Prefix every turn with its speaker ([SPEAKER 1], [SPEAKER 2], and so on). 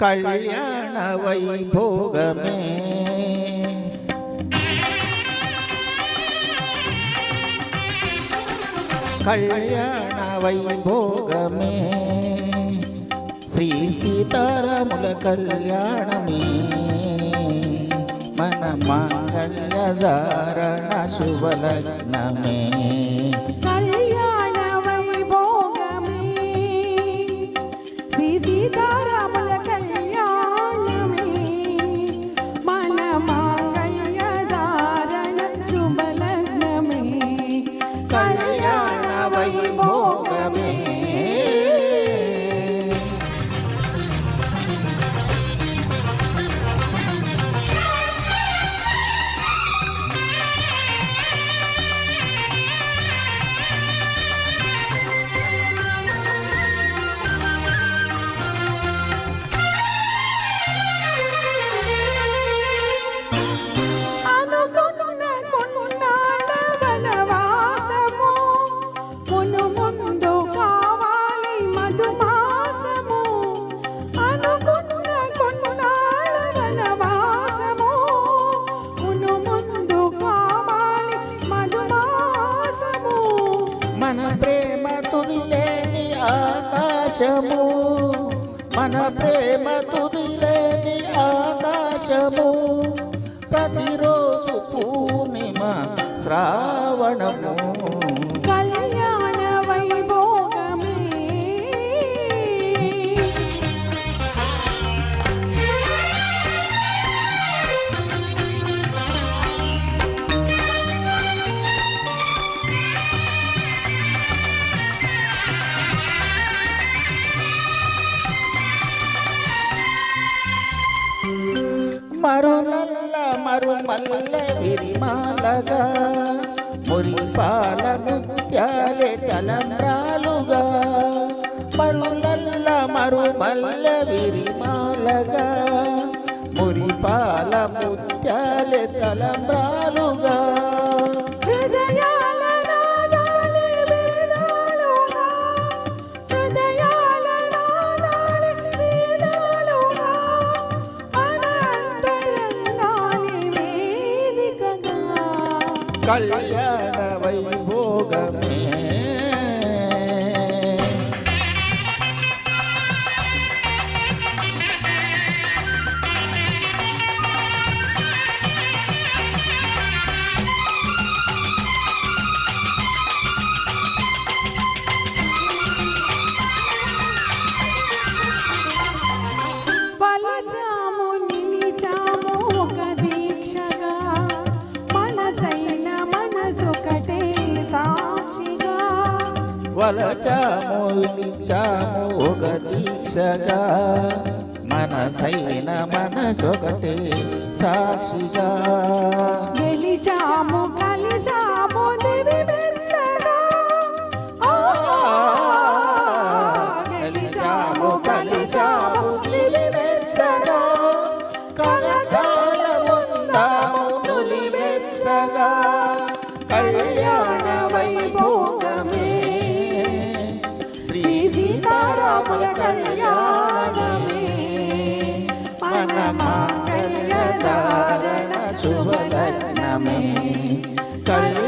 [SPEAKER 1] కళ్యాణ వైభోగమే కళ్యాణ వైభోగమే శ్రీ సీతారాముల కళ్యాణమే మన మంగళధారణ శుభలగ్నమే
[SPEAKER 2] కళ్యాణ వైభోగమే శ్రీ సీతారాముల
[SPEAKER 1] ఆకాశము మన ప్రేమ తుదిలేని ఆకాశము. ప్రతిరోజు పూర్ణిమ శ్రావణము. మరునల్ల మరుమల్ల విరిమాలగా మురిపాల ముత్యాలే తలంబ్రాలుగా. మరునల్ల మరుమల్ల విరిమాలగా మురిపాల ముత్యాలే తలంబ్రాలుగా కళ్యాణ వైభోగమే వలచాము నిలిచాము ఒక దీక్షగా మనసైన మనసొకటే సాక్షిగా
[SPEAKER 2] గెలిచాము కలిశాము దివి మెచ్చగా
[SPEAKER 1] గెలిచాము కలిశాము రాముల కళ్యాణి మన మాంగళ్యదారణ శుభలగ్నమే కళ్యాణ